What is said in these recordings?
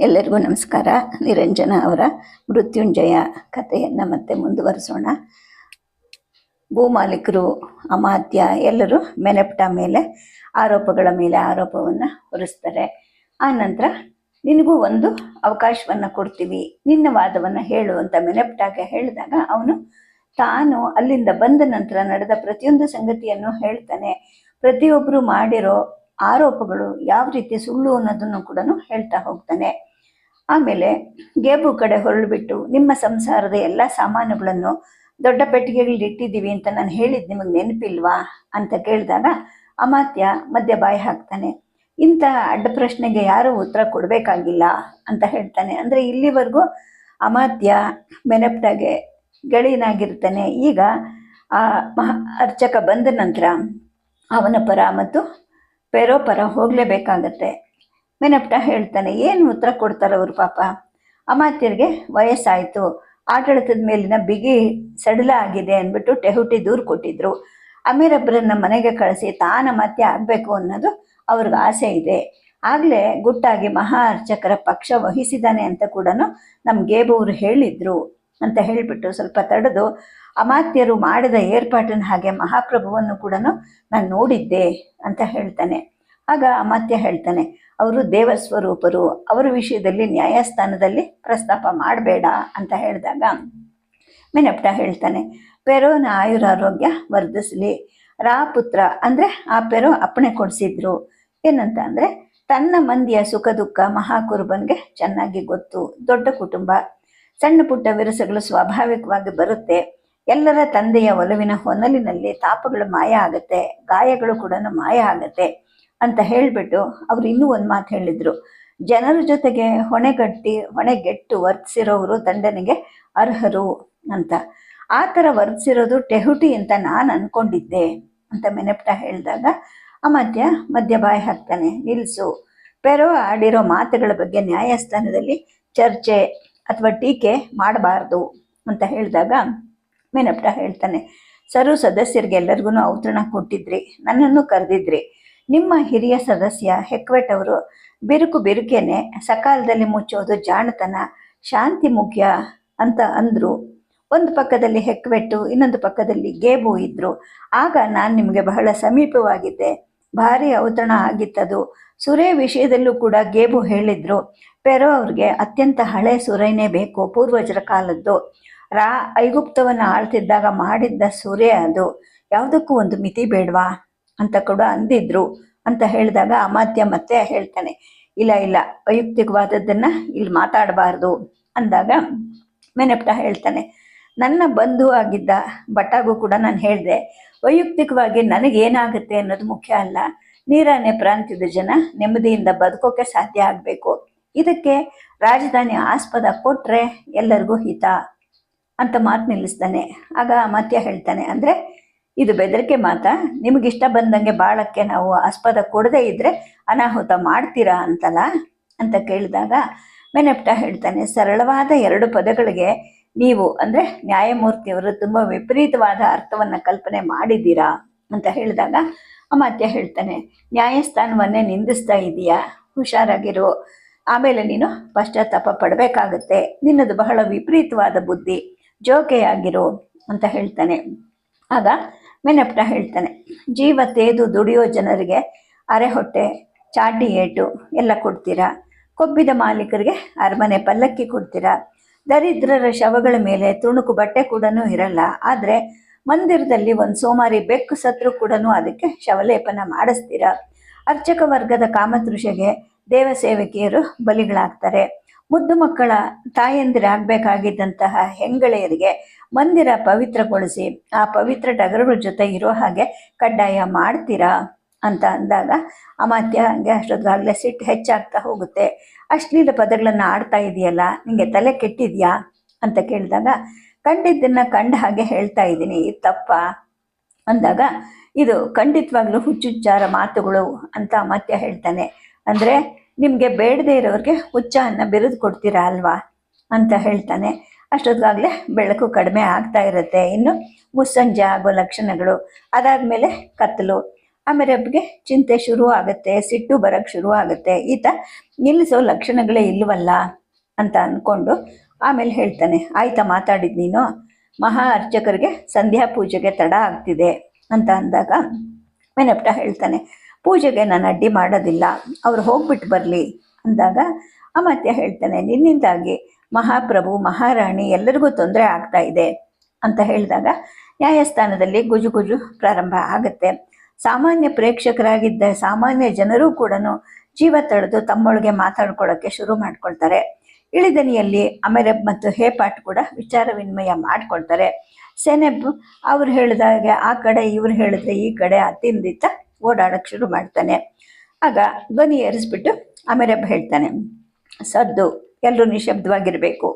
ಎಲ್ಲರಿಗೂ ನಮಸ್ಕಾರ. ನಿರಂಜನ ಅವರ ಮೃತ್ಯುಂಜಯ ಕಥೆಯನ್ನು ಮತ್ತೆ ಮುಂದುವರಿಸೋಣ. ಭೂಮಾಲೀಕರು ಅಮಾತ್ಯ ಎಲ್ಲರೂ ಮೆನೆಪ್ಟ ಮೇಲೆ, ಆರೋಪಗಳ ಮೇಲೆ ಆರೋಪವನ್ನು ಹೊರಿಸ್ತಾರೆ. ಆ ನಂತರ ನಿನಗೂ ಒಂದು ಅವಕಾಶವನ್ನು ಕೊಡ್ತೀವಿ. ನಿನ್ನ ವಾದವನ್ನು ಹೇಳು ಅಂತ ಮೆನೆಪ್ಟಾಗೆ ಹೇಳಿದಾಗ ಅವನು ತಾನು ಅಲ್ಲಿಂದ ಬಂದ ನಂತರ ನಡೆದ ಪ್ರತಿಯೊಂದು ಸಂಗತಿಯನ್ನು ಹೇಳ್ತಾನೆ. ಪ್ರತಿಯೊಬ್ಬರು ಮಾಡಿರೋ ಆರೋಪಗಳು ಯಾವ ರೀತಿ ಸುಳ್ಳು ಅನ್ನೋದನ್ನು ಕೂಡ ಹೇಳ್ತಾ ಹೋಗ್ತಾನೆ. ಆಮೇಲೆ ಗೇಬು ಕಡೆ ಹೊರಳ್ಬಿಟ್ಟು, ನಿಮ್ಮ ಸಂಸಾರದ ಎಲ್ಲ ಸಾಮಾನುಗಳನ್ನು ದೊಡ್ಡ ಪೆಟ್ಟಿಗೆಗಳಲ್ಲಿ ಇಟ್ಟಿದ್ದೀವಿ ಅಂತ ನಾನು ಹೇಳಿದ್ದು ನಿಮಗೆ ನೆನಪಿಲ್ವಾ ಅಂತ ಕೇಳಿದಾಗ ಅಮಾತ್ಯ ಮಧ್ಯ ಬಾಯಿ ಹಾಕ್ತಾನೆ. ಇಂಥ ಅಡ್ಡ ಪ್ರಶ್ನೆಗೆ ಯಾರೂ ಉತ್ತರ ಕೊಡಬೇಕಾಗಿಲ್ಲ ಅಂತ ಹೇಳ್ತಾನೆ. ಅಂದರೆ ಇಲ್ಲಿವರೆಗೂ ಅಮಾತ್ಯ ಮೆನಪ್ಟಾಗೆ ಗಳಿನಾಗಿರ್ತಾನೆ ಈಗ ಆ ಮಹಾ ಅರ್ಚಕ ಬಂದ ನಂತರ ಅವನ ಪರ ಮತ್ತು ಪೆರೋ ಪರ ಹೋಗಲೇಬೇಕಾಗತ್ತೆ. ಮೆನಪ್ಟ ಹೇಳ್ತಾನೆ, ಏನು ಉತ್ತರ ಕೊಡ್ತಾರೆ ಅವರು ಪಾಪ? ಅಮಾತ್ಯರಿಗೆ ವಯಸ್ಸಾಯಿತು. ಆಡಳಿತದ ಮೇಲಿನ ಬಿಗಿ ಸಡಿಲ ಆಗಿದೆ ಅಂದ್ಬಿಟ್ಟು ಟೆಹುಟಿ ದೂರು ಕೊಟ್ಟಿದ್ರು. ಅಮೀರಬ್ಬರನ್ನ ಮನೆಗೆ ಕಳಿಸಿ ತಾನ ಮತ್ತೆ ಆಗಬೇಕು ಅನ್ನೋದು ಅವ್ರಿಗೆ ಆಸೆ ಇದೆ. ಆಗಲೇ ಗುಟ್ಟಾಗಿ ಮಹಾ ಅರ್ಚಕರ ಪಕ್ಷ ವಹಿಸಿದ್ದಾನೆ ಅಂತ ಕೂಡ ನಮ್ಮ ಗೇಬವರು ಹೇಳಿದ್ರು ಅಂತ ಹೇಳಿಬಿಟ್ಟು ಸ್ವಲ್ಪ ತಡೆದು ಅಮಾತ್ಯರು ಮಾಡಿದ ಏರ್ಪಾಟಿನ ಹಾಗೆ ಮಹಾಪ್ರಭುವನ್ನು ಕೂಡ ನಾನು ನೋಡಿದ್ದೆ ಅಂತ ಹೇಳ್ತಾನೆ. ಆಗ ಅಮಾತ್ಯ ಹೇಳ್ತಾನೆ, ಅವರು ದೇವಸ್ವರೂಪರು, ಅವರ ವಿಷಯದಲ್ಲಿ ನ್ಯಾಯಸ್ಥಾನದಲ್ಲಿ ಪ್ರಸ್ತಾಪ ಮಾಡಬೇಡ ಅಂತ ಹೇಳಿದಾಗ ಮೆನಪ್ಟ ಹೇಳ್ತಾನೆ, ಪೆರೋನ ಆಯುರಾರೋಗ್ಯ ವರ್ಧಿಸಲಿ, ರಾ ಪುತ್ರ ಅಂದರೆ ಆ ಪೆರೋ ಅಪ್ಪಣೆ ಕೊಡಿಸಿದ್ರು. ಏನಂತ ಅಂದರೆ, ತನ್ನ ಮಂದಿಯ ಸುಖ ದುಃಖ ಮಹಾಕುರುಬನ್ಗೆ ಚೆನ್ನಾಗಿ ಗೊತ್ತು, ದೊಡ್ಡ ಕುಟುಂಬ, ಸಣ್ಣ ಪುಟ್ಟ ವಿರಸಗಳು ಸ್ವಾಭಾವಿಕವಾಗಿ ಬರುತ್ತೆ. ಎಲ್ಲರ ತಂದೆಯ ಒಲವಿನ ಹೊನಲಿನಲ್ಲಿ ತಾಪಗಳು ಮಾಯ ಆಗತ್ತೆ, ಗಾಯಗಳು ಕೂಡ ಮಾಯ ಆಗತ್ತೆ ಅಂತ ಹೇಳಿಬಿಟ್ಟು ಅವರು ಇನ್ನೂ ಒಂದು ಮಾತು ಹೇಳಿದ್ರು. ಜನರ ಜೊತೆಗೆ ಹೊಣೆಗಟ್ಟಿ, ಹೊಣೆಗೆಟ್ಟು ವರ್ತಿಸಿರೋರು ದಂಡನೆಗೆ ಅರ್ಹರು ಅಂತ. ಆ ಥರ ವರ್ತಿಸಿರೋದು ಟೆಹುಟಿ ಅಂತ ನಾನು ಅನ್ಕೊಂಡಿದ್ದೆ ಅಂತ ಮೆನೆಪ್ಟ ಹೇಳಿದಾಗ ಆ ಮಧ್ಯ ಬಾಯಿ ಹಾಕ್ತಾನೆ ನಿಲ್ಲಿಸು ಪೆರೋ ಆಡಿರೋ ಮಾತುಗಳ ಬಗ್ಗೆ ನ್ಯಾಯಸ್ಥಾನದಲ್ಲಿ ಚರ್ಚೆ ಅಥವಾ ಟೀಕೆ ಮಾಡಬಾರ್ದು ಅಂತ ಹೇಳಿದಾಗ ಮೆನಪ್ಟ ಹೇಳ್ತಾನೆ, ಸರು ಸದಸ್ಯರಿಗೆ ಎಲ್ಲರಿಗೂ ಔತಣ ಕೊಟ್ಟಿದ್ರಿ, ನನ್ನನ್ನು ಕರೆದಿದ್ರಿ. ನಿಮ್ಮ ಹಿರಿಯ ಸದಸ್ಯ ಹೆಕ್ವೆಟ್ ಅವರು ಬಿರುಕು ಬಿರುಕೇನೆ ಸಕಾಲದಲ್ಲಿ ಮುಚ್ಚೋದು ಜಾಣತನ, ಶಾಂತಿ ಮುಖ್ಯ ಅಂತ ಅಂದರು. ಒಂದು ಪಕ್ಕದಲ್ಲಿ ಹೆಕ್ವೆಟ್ಟು, ಇನ್ನೊಂದು ಪಕ್ಕದಲ್ಲಿ ಗೇಬು ಇದ್ರು. ಆಗ ನಾನು ನಿಮಗೆ ಬಹಳ ಸಮೀಪವಾಗಿದ್ದೆ. ಭಾರಿ ಔತಣ ಆಗಿತ್ತದು. ಸುರೇ ವಿಷಯದಲ್ಲೂ ಕೂಡ ಗೇಬು ಹೇಳಿದ್ರು. ಪೆರೋ ಅವ್ರಿಗೆ ಅತ್ಯಂತ ಹಳೆ ಸುರೈನೇ ಬೇಕು, ಪೂರ್ವಜರ ಕಾಲದ್ದು. ರಾ ಐಗುಪ್ತವನ್ನು ಆಳ್ತಿದ್ದಾಗ ಮಾಡಿದ್ದ ಸೂರ್ಯ ಅದು. ಯಾವುದಕ್ಕೂ ಒಂದು ಮಿತಿ ಬೇಡವಾ? ಅಂತ ಕೂಡ ಅಂದಿದ್ರು. ಅಂತ ಹೇಳಿದಾಗ ಅಮಾತ್ಯ ಮತ್ತೆ ಹೇಳ್ತಾನೆ, ಇಲ್ಲ ಇಲ್ಲ, ವೈಯಕ್ತಿಕವಾದದ್ದನ್ನು ಇಲ್ಲಿ ಮಾತಾಡಬಾರ್ದು ಅಂದಾಗ ಮೆನಪ್ಟ ಹೇಳ್ತಾನೆ, ನನ್ನ ಬಂಧು ಆಗಿದ್ದ ಬಟಾಗೂ ಕೂಡ ನಾನು ಹೇಳಿದೆ, ವೈಯಕ್ತಿಕವಾಗಿ ನನಗೇನಾಗುತ್ತೆ ಅನ್ನೋದು ಮುಖ್ಯ ಅಲ್ಲ. ನೀರಾನೆ ಪ್ರಾಂತ್ಯದ ಜನ ನೆಮ್ಮದಿಯಿಂದ ಬದುಕೋಕೆ ಸಾಧ್ಯ ಆಗಬೇಕು. ಇದಕ್ಕೆ ರಾಜಧಾನಿ ಆಸ್ಪದ ಕೊಟ್ಟರೆ ಎಲ್ಲರಿಗೂ ಹಿತ. ಅಂತ ಮಾತು ನಿಲ್ಲಿಸ್ತಾನೆ. ಆಗ ಮತ್ಯ ಹೇಳ್ತಾನೆ, ಅಂದರೆ ಇದು ಬೆದರಿಕೆ ಮಾತಾ? ನಿಮಗಿಷ್ಟ ಬಂದಂಗೆ ಬಾಳಕ್ಕೆ ನಾವು ಆಸ್ಪದ ಕೊಡದೇ ಇದ್ದರೆ ಅನಾಹುತ ಮಾಡ್ತೀರಾ ಅಂತಲ್ಲ ಅಂತ ಕೇಳಿದಾಗ ಮೆನೆಪ್ಟ ಹೇಳ್ತಾನೆ, ಸರಳವಾದ ಎರಡು ಪದಗಳಿಗೆ ನೀವು ಅಂದರೆ ನ್ಯಾಯಮೂರ್ತಿಯವರು ತುಂಬ ವಿಪರೀತವಾದ ಅರ್ಥವನ್ನು ಕಲ್ಪನೆ ಮಾಡಿದ್ದೀರಾ? ಅಂತ ಹೇಳಿದಾಗ ಅಮಾತ್ಯ ಹೇಳ್ತಾನೆ, ನ್ಯಾಯಸ್ಥಾನವನ್ನೇ ನಿಂದಿಸ್ತಾ ಇದೀಯಾ? ಹುಷಾರಾಗಿರು. ಆಮೇಲೆ ನೀನು ಪಶ್ಚಾತ್ತಾಪ ಪಡಬೇಕಾಗತ್ತೆ. ನಿನ್ನದು ಬಹಳ ವಿಪರೀತವಾದ ಬುದ್ಧಿ. ಜೋಕೆಯಾಗಿರು ಅಂತ ಹೇಳ್ತಾನೆ. ಆಗ ಮೆನಪ್ಟ ಹೇಳ್ತಾನೆ, ಜೀವ ತೇದು ದುಡಿಯೋ ಜನರಿಗೆ ಅರೆ ಹೊಟ್ಟೆ ಚಾಟಿ ಏಟು ಎಲ್ಲ ಕೊಡ್ತೀರಾ? ಕೊಬ್ಬಿದ ಮಾಲೀಕರಿಗೆ ಅರಮನೆ ಪಲ್ಲಕ್ಕಿ ಕೊಡ್ತೀರಾ? ದರಿದ್ರರ ಶವಗಳ ಮೇಲೆ ತುಣುಕು ಬಟ್ಟೆ ಕೂಡ ಇರಲ್ಲ. ಆದರೆ ಮಂದಿರದಲ್ಲಿ ಒಂದು ಸೋಮಾರಿ ಬೆಕ್ಕು ಸತ್ರು ಕೂಡ ಅದಕ್ಕೆ ಶವಲೇಪನ ಮಾಡಿಸ್ತೀರಾ? ಅರ್ಚಕ ವರ್ಗದ ಕಾಮತೃಷೆಗೆ ದೇವಸೇವಕಿಯರು ಬಲಿಗಳಾಗ್ತಾರೆ. ಮುದ್ದು ಮಕ್ಕಳ ತಾಯಂದಿರಾಗಬೇಕಾಗಿದ್ದಂತಹ ಹೆಂಗಳೆಯರಿಗೆ ಮಂದಿರ ಪವಿತ್ರಗೊಳಿಸಿ, ಆ ಪವಿತ್ರ ಟಗರುಗಳ ಜೊತೆ ಇರೋ ಹಾಗೆ ಕಡ್ಡಾಯ ಮಾಡ್ತೀರಾ ಅಂತ ಅಂದಾಗ, ಅಮಾತ್ಯ ಹಂಗೆ ಅಷ್ಟೊತ್ತಾಗಲೇ ಸಿಟ್ಟು ಹೆಚ್ಚಾಗ್ತಾ ಹೋಗುತ್ತೆ. ಅಶ್ಲೀಲ ಪದಗಳನ್ನು ಆಡ್ತಾ ಇದೆಯಲ್ಲ ನಿಮಗೆ ತಲೆ ಕೆಟ್ಟಿದ್ಯಾ ಅಂತ ಕೇಳಿದಾಗ ಕಂಡಿದ್ದನ್ನು ಕಂಡ ಹಾಗೆ ಹೇಳ್ತಾ ಇದ್ದೀನಿ, ಇದು ತಪ್ಪ ಅಂದಾಗ, ಇದು ಖಂಡಿತವಾಗ್ಲೂ ಹುಚ್ಚುಚ್ಚಾರ ಮಾತುಗಳು ಅಂತ ಅಮಾತ್ಯ ಹೇಳ್ತಾನೆ. ಅಂದರೆ ನಿಮಗೆ ಬೇಡದೇ ಇರೋರಿಗೆ ಅನ್ನ ಬೆರೆದು ಕೊಡ್ತೀರಾ ಅಲ್ವಾ ಅಂತ ಹೇಳ್ತಾನೆ. ಅಷ್ಟೊತ್ತಿಗಾಗಲೇ ಬೆಳಕು ಕಡಿಮೆ ಆಗ್ತಾ ಇರುತ್ತೆ. ಇನ್ನು ಮುಸ್ಸಂಜೆ ಆಗೋ ಲಕ್ಷಣಗಳು ಅದಾದಮೇಲೆ ಕತ್ತಲು. ಆಮೇಲೆ ಒಬ್ಬಗೆ ಚಿಂತೆ ಶುರು ಆಗುತ್ತೆ, ಸಿಟ್ಟು ಬರೋಕ್ಕೆ ಶುರು ಆಗುತ್ತೆ. ಈತ ನಿಲ್ಲಿಸೋ ಲಕ್ಷಣಗಳೇ ಇಲ್ಲವಲ್ಲ ಅಂತ ಅಂದ್ಕೊಂಡು ಆಮೇಲೆ ಹೇಳ್ತಾನೆ, ಆಯ್ತಾ ಮಾತಾಡಿದ್ ನೀನು? ಮಹಾ ಅರ್ಚಕರಿಗೆ ಸಂಧ್ಯಾ ಪೂಜೆಗೆ ತಡ ಆಗ್ತಿದೆ ಅಂತ ಅಂದಾಗ ಮೆನಪ್ಟ ಹೇಳ್ತಾನೆ ಪೂಜೆಗೆ ನಾನು ಅಡ್ಡಿ ಮಾಡೋದಿಲ್ಲ, ಅವ್ರು ಹೋಗ್ಬಿಟ್ಟು ಬರಲಿ ಅಂದಾಗ ಅಮಾತ್ಯ ಹೇಳ್ತಾನೆ, ನಿನ್ನಿಂದಾಗಿ ಮಹಾಪ್ರಭು, ಮಹಾರಾಣಿ ಎಲ್ಲರಿಗೂ ತೊಂದರೆ ಆಗ್ತಾ ಇದೆ ಅಂತ ಹೇಳಿದಾಗ ನ್ಯಾಯಸ್ಥಾನದಲ್ಲಿ ಗುಜು ಗುಜು ಪ್ರಾರಂಭ ಆಗುತ್ತೆ. ಸಾಮಾನ್ಯ ಪ್ರೇಕ್ಷಕರಾಗಿದ್ದ ಸಾಮಾನ್ಯ ಜನರು ಕೂಡ ಜೀವ ತಳೆದು ತಮ್ಮೊಳಗೆ ಮಾತಾಡ್ಕೊಳ್ಳೋಕ್ಕೆ ಶುರು ಮಾಡ್ಕೊಳ್ತಾರೆ. ಇಳಿದನಿಯಲ್ಲಿ ಅಮೆರಬ್ ಮತ್ತು ಹೇಪಾಟ್ ಕೂಡ ವಿಚಾರ ವಿನಿಮಯ ಮಾಡ್ಕೊಳ್ತಾರೆ. ಸೆನೆಬ್ ಅವ್ರು ಹೇಳಿದಾಗೆ ಆ ಕಡೆ, ಇವ್ರು ಹೇಳಿದ್ರೆ ಈ ಕಡೆ ಅತ್ತಿಂದಿತ್ತ ಓಡಾಡಕ್ಕೆ ಶುರು ಮಾಡ್ತಾನೆ. ಆಗ ಧ್ವನಿ ಏರಿಸ್ಬಿಟ್ಟು ಆಮೇಲೆ ಹೇಳ್ತಾನೆ ಸದ್ದು ಎಲ್ಲರೂ ನಿಶಬ್ದವಾಗಿರಬೇಕು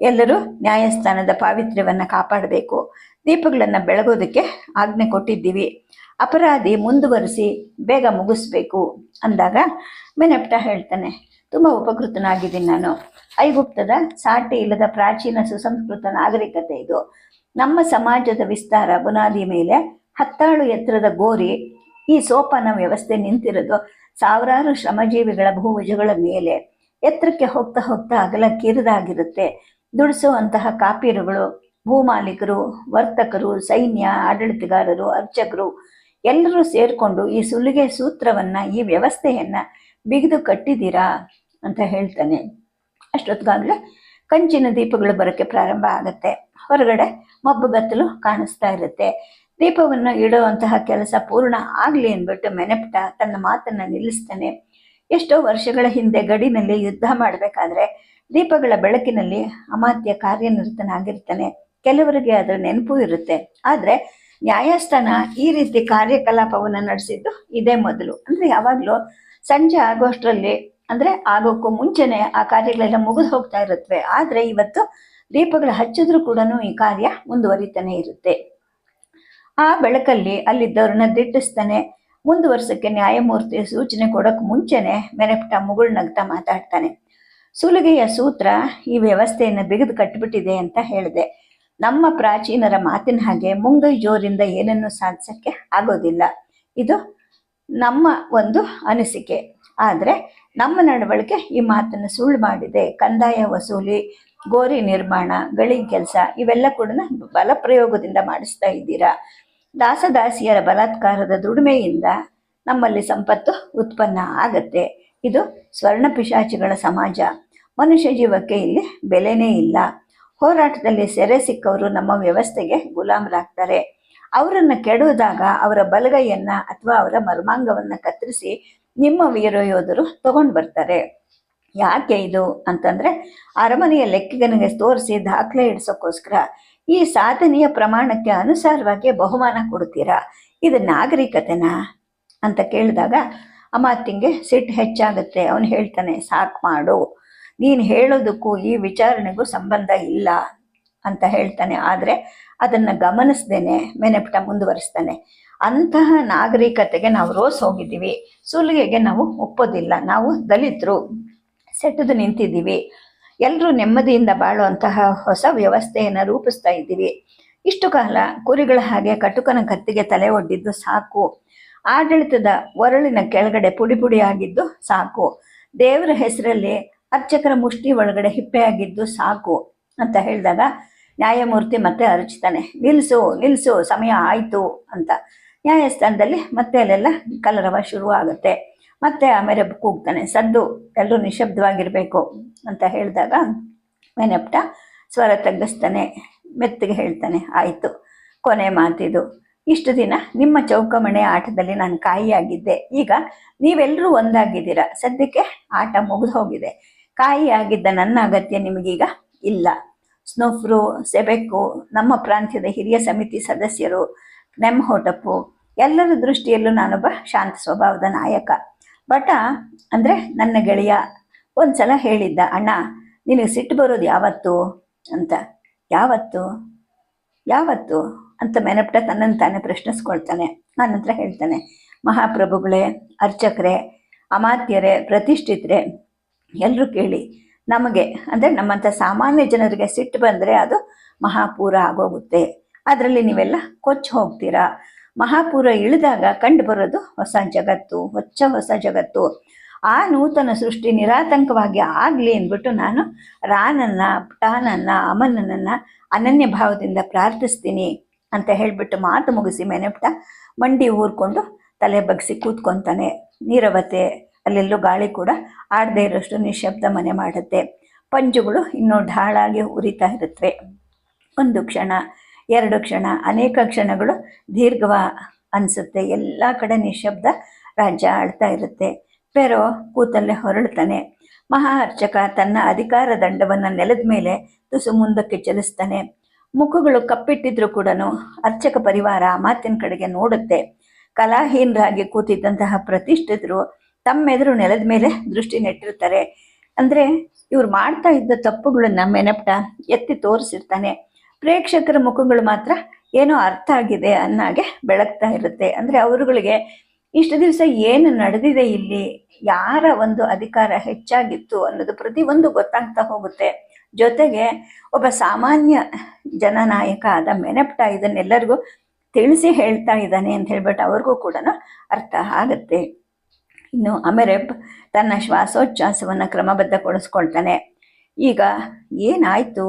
ಎಲ್ಲರೂ ನ್ಯಾಯಸ್ಥಾನದ ಪಾವಿತ್ರ್ಯವನ್ನು ಕಾಪಾಡಬೇಕು. ದೀಪಗಳನ್ನು ಬೆಳಗೋದಕ್ಕೆ ಆಜ್ಞೆ ಕೊಟ್ಟಿದ್ದೀವಿ. ಅಪರಾಧಿ ಮುಂದುವರಿಸಿ ಬೇಗ ಮುಗಿಸ್ಬೇಕು. ಅಂದಾಗ ಮೆನಪ್ಟ ಹೇಳ್ತಾನೆ, ತುಂಬ ಉಪಕೃತನಾಗಿದ್ದೀನಿ ನಾನು. ಐಗುಪ್ತದ ಸಾಟಿ ಇಲ್ಲದ ಪ್ರಾಚೀನ ಸುಸಂಸ್ಕೃತ ನಾಗರಿಕತೆ ಇದು. ನಮ್ಮ ಸಮಾಜದ ವಿಸ್ತಾರ ಬುನಾದಿ ಮೇಲೆ ಹತ್ತಾಳು ಎತ್ತರದ ಗೋರಿ ಈ ಸೋಪಾನ ವ್ಯವಸ್ಥೆ ನಿಂತಿರೋದು ಸಾವಿರಾರು ಶ್ರಮಜೀವಿಗಳ ಭೂಭುಜಗಳ ಮೇಲೆ. ಎತ್ತರಕ್ಕೆ ಹೋಗ್ತಾ ಹೋಗ್ತಾ ಅಗಲ ಕಿರಿದಾಗಿರುತ್ತೆ. ದುಡಿಸುವಂತಹ ಕಾಪೀರುಗಳು, ಭೂಮಾಲೀಕರು, ವರ್ತಕರು, ಸೈನ್ಯ, ಆಡಳಿತಗಾರರು, ಅರ್ಚಕರು ಎಲ್ಲರೂ ಸೇರಿಕೊಂಡು ಈ ಸುಲಿಗೆ ಸೂತ್ರವನ್ನ, ಈ ವ್ಯವಸ್ಥೆಯನ್ನ ಬಿಗಿದು ಕಟ್ಟಿದ್ದೀರಾ ಅಂತ ಹೇಳ್ತಾನೆ. ಅಷ್ಟೊತ್ತಿಗಾಗಲೇ ಕಂಚಿನ ದೀಪಗಳು ಬರೋಕ್ಕೆ ಪ್ರಾರಂಭ ಆಗುತ್ತೆ. ಹೊರಗಡೆ ಮಬ್ಬು ಬತ್ತಲು ಕಾಣಿಸ್ತಾ ಇರುತ್ತೆ. ದೀಪವನ್ನು ಇಡುವಂತಹ ಕೆಲಸ ಪೂರ್ಣ ಆಗಲಿ ಅಂದ್ಬಿಟ್ಟು ಮೆನೆಪ್ಟ ತನ್ನ ಮಾತನ್ನ ನಿಲ್ಲಿಸ್ತಾನೆ. ಎಷ್ಟೋ ವರ್ಷಗಳ ಹಿಂದೆ ಗಡಿನಲ್ಲಿ ಯುದ್ಧ ಮಾಡಬೇಕಾದ್ರೆ ದೀಪಗಳ ಬೆಳಕಿನಲ್ಲಿ ಅಮಾತ್ಯ ಕಾರ್ಯನಿರತನಾಗಿರ್ತಾನೆ. ಕೆಲವರಿಗೆ ಅದರ ನೆನಪು ಇರುತ್ತೆ. ಆದರೆ ನ್ಯಾಯಸ್ಥಾನ ಈ ರೀತಿ ಕಾರ್ಯಕಲಾಪವನ್ನು ನಡೆಸಿದ್ದು ಇದೇ ಮೊದಲು. ಅಂದರೆ ಯಾವಾಗಲೂ ಸಂಜೆ ಆಗೋಷ್ಟರಲ್ಲಿ, ಅಂದರೆ ಆಗೋಕ್ಕೂ ಮುಂಚೆನೆ ಆ ಕಾರ್ಯಗಳೆಲ್ಲ ಮುಗಿದು ಹೋಗ್ತಾ ಇರುತ್ತವೆ. ಆದರೆ ಇವತ್ತು ದೀಪಗಳು ಹಚ್ಚಿದ್ರೂ ಕೂಡ ಈ ಕಾರ್ಯ ಮುಂದುವರಿತಾನೆ ಇರುತ್ತೆ. ಆ ಬೆಳಕಲ್ಲಿ ಅಲ್ಲಿದ್ದವ್ರನ್ನ ದಿಟ್ಟಿಸ್ತಾನೆ ಮುಂದುವರ್ಸಕ್ಕೆ ನ್ಯಾಯಮೂರ್ತಿ ಸೂಚನೆ ಕೊಡೋಕೆ ಮುಂಚೆನೆ ಮೆನೆಪ್ಟ ಮುಗುಳ್ ನಗ್ತಾ ಮಾತಾಡ್ತಾನೆ. ಸುಲಿಗೆಯ ಸೂತ್ರ ಈ ವ್ಯವಸ್ಥೆಯನ್ನು ಬಿಗಿದು ಕಟ್ಟಿಬಿಟ್ಟಿದೆ ಅಂತ ಹೇಳಿದೆ. ನಮ್ಮ ಪ್ರಾಚೀನರ ಮಾತಿನ ಹಾಗೆ ಮುಂಗೈ ಜೋರಿಂದ ಏನನ್ನು ಸಾಧಿಸಕ್ಕೆ ಆಗೋದಿಲ್ಲ. ಇದು ನಮ್ಮ ಒಂದು ಅನಿಸಿಕೆ. ಆದರೆ ನಮ್ಮ ನಡವಳಿಕೆ ಈ ಮಾತನ್ನು ಸುಳ್ಳು ಮಾಡಿದೆ. ಕಂದಾಯ ವಸೂಲಿ, ಗೋರಿ ನಿರ್ಮಾಣ, ಗಳಿ ಕೆಲಸ ಇವೆಲ್ಲ ಕೂಡ ಬಲಪ್ರಯೋಗದಿಂದ ಮಾಡಿಸ್ತಾ ಇದ್ದೀರಾ? ದಾಸದಾಸಿಯರ ಬಲಾತ್ಕಾರದ ದುಡಿಮೆಯಿಂದ ನಮ್ಮಲ್ಲಿ ಸಂಪತ್ತು ಉತ್ಪನ್ನ ಆಗತ್ತೆ. ಇದು ಸ್ವರ್ಣ ಪಿಶಾಚಿಗಳ ಸಮಾಜ. ಮನುಷ್ಯ ಜೀವಕ್ಕೆ ಇಲ್ಲಿ ಬೆಲೆನೇ ಇಲ್ಲ. ಹೋರಾಟದಲ್ಲಿ ಸೆರೆ ಸಿಕ್ಕವರು ನಮ್ಮ ವ್ಯವಸ್ಥೆಗೆ ಗುಲಾಮರಾಗ್ತಾರೆ. ಅವರನ್ನು ಕೆಡುವುದಾಗ ಅವರ ಬಲಗೈಯನ್ನ ಅಥವಾ ಅವರ ಮರ್ಮಾಂಗವನ್ನು ಕತ್ತರಿಸಿ ನಿಮ್ಮ ವೀರ ಯೋಧರು ತಗೊಂಡು ಬರ್ತಾರೆ ಯಾಕೆ ಇದು ಅಂತಂದ್ರೆ ಅರಮನೆಯ ಲೆಕ್ಕಿಗನಿಗೆ ತೋರಿಸಿ ದಾಖಲೆ ಇಡ್ಸೋಕೋಸ್ಕರ ಈ ಸಾಧನೆಯ ಪ್ರಮಾಣಕ್ಕೆ ಅನುಸಾರವಾಗಿ ಬಹುಮಾನ ಕೊಡ್ತೀರಾ ಇದು ನಾಗರಿಕತೆನಾ? ಅಂತ ಕೇಳಿದಾಗ ಅಮಾತಿಂಗೆ ಸಿಟ್ಟು ಹೆಚ್ಚಾಗುತ್ತೆ. ಅವನು ಹೇಳ್ತಾನೆ, ಸಾಕು ಮಾಡು. ನೀನು ಹೇಳೋದಕ್ಕೂ ಈ ವಿಚಾರಣೆಗೂ ಸಂಬಂಧ ಇಲ್ಲ ಅಂತ ಹೇಳ್ತಾನೆ. ಆದರೆ ಅದನ್ನು ಗಮನಿಸ್ದೇನೆ, ಮೆನೆಪುಟ ಮುಂದುವರಿಸ್ತಾನೆ. ಅಂತಹ ನಾಗರಿಕತೆಗೆ ನಾವು ರೋಸ್ ಹೋಗಿದ್ದೀವಿ. ಸುಲಿಗೆಗೆ ನಾವು ಒಪ್ಪೋದಿಲ್ಲ. ನಾವು ದಲಿತರು. ಸೆಟದು ನಿಂತಿದ್ದೀವಿ. ಎಲ್ಲರೂ ನೆಮ್ಮದಿಯಿಂದ ಬಾಳುವಂತಹ ಹೊಸ ವ್ಯವಸ್ಥೆಯನ್ನು ರೂಪಿಸ್ತಾ ಇದ್ದೀವಿ. ಇಷ್ಟು ಕಾಲ ಕುರಿಗಳ ಹಾಗೆ ಕಟುಕನ ಕತ್ತಿಗೆ ತಲೆ ಒಡ್ಡಿದ್ದು ಸಾಕು. ಆಡಳಿತದ ಒರಳಿನ ಕೆಳಗಡೆ ಪುಡಿ ಪುಡಿ ಆಗಿದ್ದು ಸಾಕು. ದೇವರ ಹೆಸರಲ್ಲಿ ಅರ್ಚಕರ ಮುಷ್ಟಿ ಒಳಗಡೆ ಹಿಪ್ಪೆಯಾಗಿದ್ದು ಸಾಕು ಅಂತ ಹೇಳಿದಾಗ ನ್ಯಾಯಮೂರ್ತಿ ಮತ್ತೆ ಅರಚ್ತಾನೆ ನಿಲ್ಲಿಸು ನಿಲ್ಲಿಸು ಸಮಯ ಆಯಿತು ಅಂತ. ನ್ಯಾಯಸ್ಥಾನದಲ್ಲಿ ಮತ್ತೆ ಅಲ್ಲೆಲ್ಲ ಕಲರವ ಶುರು ಆಗುತ್ತೆ ಮತ್ತೆ ಆಮೇಲೆ ಕೂಗ್ತಾನೆ ಸದ್ದು ಎಲ್ಲರೂ ನಿಶಬ್ದವಾಗಿರಬೇಕು ಅಂತ ಹೇಳಿದಾಗ ಮೆನೆಪ್ಟ ಸ್ವರ ತಗ್ಗಿಸ್ತಾನೆ, ಮೆತ್ತಗೆ ಹೇಳ್ತಾನೆ, ಆಯಿತು, ಕೊನೆ ಮಾತಿದು. ಇಷ್ಟು ದಿನ ನಿಮ್ಮ ಚೌಕಮಣೆ ಆಟದಲ್ಲಿ ನಾನು ಕಾಯಿಯಾಗಿದ್ದೆ. ಈಗ ನೀವೆಲ್ಲರೂ ಒಂದಾಗಿದ್ದೀರ. ಸದ್ಯಕ್ಕೆ ಆಟ ಮುಗಿದು ಹೋಗಿದೆ. ಕಾಯಿಯಾಗಿದ್ದ ನನ್ನ ಅಗತ್ಯ ನಿಮಗೀಗ ಇಲ್ಲ. ಸ್ನೋಫ್ರು, ಸೆಬೆಕ್ಕು, ನಮ್ಮ ಪ್ರಾಂತ್ಯದ ಹಿರಿಯ ಸಮಿತಿ ಸದಸ್ಯರು, ನೆಮ್ಹೋಟಪ್ಪು, ಎಲ್ಲರ ದೃಷ್ಟಿಯಲ್ಲೂ ನಾನೊಬ್ಬ ಶಾಂತ ಸ್ವಭಾವದ ನಾಯಕ. ಬಟ ಅಂದರೆ ನನ್ನ ಗೆಳೆಯ ಒಂದ್ಸಲ ಹೇಳಿದ್ದ, ಅಣ್ಣ, ನಿನಗೆ ಸಿಟ್ಟು ಬರೋದು ಯಾವತ್ತು? ಅಂತ, ಯಾವತ್ತು? ಯಾವತ್ತು? ಅಂತ ಮೆನಪ್ಟ ತನ್ನನ್ನು ತಾನೇ ಪ್ರಶ್ನಿಸ್ಕೊಳ್ತಾನೆ. ನನ್ನ ಹತ್ರ ಹೇಳ್ತಾನೆ, ಮಹಾಪ್ರಭುಗಳೇ, ಅರ್ಚಕರೇ, ಅಮಾತ್ಯರೇ, ಪ್ರತಿಷ್ಠಿತರೆ ಎಲ್ಲರೂ ಕೇಳಿ. ನಮಗೆ ಅಂದರೆ ನಮ್ಮಂಥ ಸಾಮಾನ್ಯ ಜನರಿಗೆ ಸಿಟ್ಟು ಬಂದರೆ ಅದು ಮಹಾಪೂರ ಆಗೋಗುತ್ತೆ. ಅದರಲ್ಲಿ ನೀವೆಲ್ಲ ಕೊಚ್ಚಿ ಹೋಗ್ತೀರಾ? ಮಹಾಪೂರ ಇಳಿದಾಗ ಕಂಡು ಬರೋದು ಹೊಸ ಜಗತ್ತು, ಹೊಚ್ಚ ಹೊಸ ಜಗತ್ತು. ಆ ನೂತನ ಸೃಷ್ಟಿ ನಿರಾತಂಕವಾಗಿ ಆಗಲಿ ಅಂದ್ಬಿಟ್ಟು ನಾನು ರಾನನ್ನ ಟಾನನ್ನ ಅಮನನ್ನ ಅನನ್ಯ ಭಾವದಿಂದ ಪ್ರಾರ್ಥಿಸ್ತೀನಿ ಅಂತ ಹೇಳಿಬಿಟ್ಟು ಮಾತು ಮುಗಿಸಿ ಮೆನೆಪ್ಟ ಮಂಡಿ ಊರ್ಕೊಂಡು ತಲೆ ಬಗ್ಸಿ ಕೂತ್ಕೊಂತಾನೆ. ನೀರವತೆ, ಅಲ್ಲೆಲ್ಲೂ ಗಾಳಿ ಕೂಡ ಆಡದೇ ಇರೋಷ್ಟು ನಿಶಬ್ದ ಮನೆ ಮಾಡುತ್ತೆ. ಪಂಜುಗಳು ಇನ್ನೂ ಢಾಳಾಗಿ ಉರಿತಾ ಇರುತ್ತವೆ ಒಂದು ಕ್ಷಣ ಎರಡು ಕ್ಷಣ, ಅನೇಕ ಕ್ಷಣಗಳು ದೀರ್ಘವ ಅನಿಸುತ್ತೆ. ಎಲ್ಲ ಕಡೆ ನಿಶಬ್ದ ರಾಜ್ಯ ಆಳ್ತಾ ಇರುತ್ತೆ. ಪೆರೋ ಕೂತಲ್ಲೇ ಹೊರಳ್ತಾನೆ. ಮಹಾ ಅರ್ಚಕ ತನ್ನ ಅಧಿಕಾರ ದಂಡವನ್ನು ನೆಲದ ಮೇಲೆ ತುಸು ಮುಂದಕ್ಕೆ ಚಲಿಸ್ತಾನೆ. ಮುಖಗಳು ಕಪ್ಪಿಟ್ಟಿದ್ರೂ ಕೂಡ ಅರ್ಚಕ ಪರಿವಾರ ಮಾತಿನ ಕಡೆಗೆ ನೋಡುತ್ತೆ. ಕಲಾಹೀನರಾಗಿ ಕೂತಿದ್ದಂತಹ ಪ್ರತಿಷ್ಠಿತರು ತಮ್ಮೆದುರು ನೆಲದ ಮೇಲೆ ದೃಷ್ಟಿ ನೆಟ್ಟಿರ್ತಾರೆ. ಅಂದರೆ ಇವ್ರು ಮಾಡ್ತಾ ಇದ್ದ ತಪ್ಪುಗಳನ್ನ ಮೆನಪ್ಟ ಎತ್ತಿ ತೋರಿಸಿರ್ತಾನೆ. ಪ್ರೇಕ್ಷಕರ ಮುಖಗಳು ಮಾತ್ರ ಏನೋ ಅರ್ಥ ಆಗಿದೆ ಅನ್ನಾಗೆ ಬೆಳಗ್ತಾ ಇರುತ್ತೆ. ಅಂದರೆ ಅವರುಗಳಿಗೆ ಇಷ್ಟು ದಿವಸ ಏನು ನಡೆದಿದೆ ಇಲ್ಲಿ? ಯಾರ ಒಂದು ಅಧಿಕಾರ ಹೆಚ್ಚಾಗಿತ್ತು ಅನ್ನೋದು ಪ್ರತಿಯೊಂದು ಗೊತ್ತಾಗ್ತಾ ಹೋಗುತ್ತೆ. ಜೊತೆಗೆ ಒಬ್ಬ ಸಾಮಾನ್ಯ ಜನನಾಯಕ ಆದ ಮೆನಪ್ಟ ಇದನ್ನೆಲ್ಲರಿಗೂ ತಿಳಿಸಿ ಹೇಳ್ತಾ ಇದ್ದಾನೆ ಅಂತ ಹೇಳ್ಬಿಟ್ಟು ಅವ್ರಿಗೂ ಕೂಡ ಅರ್ಥ ಆಗುತ್ತೆ. ಇನ್ನು ಅಮೆರೆಬ್ ತನ್ನ ಶ್ವಾಸೋಚ್ಛ್ವಾಸವನ್ನು ಕ್ರಮಬದ್ಧಗೊಳಿಸ್ಕೊಳ್ತಾನೆ. ಈಗ ಏನಾಯಿತು?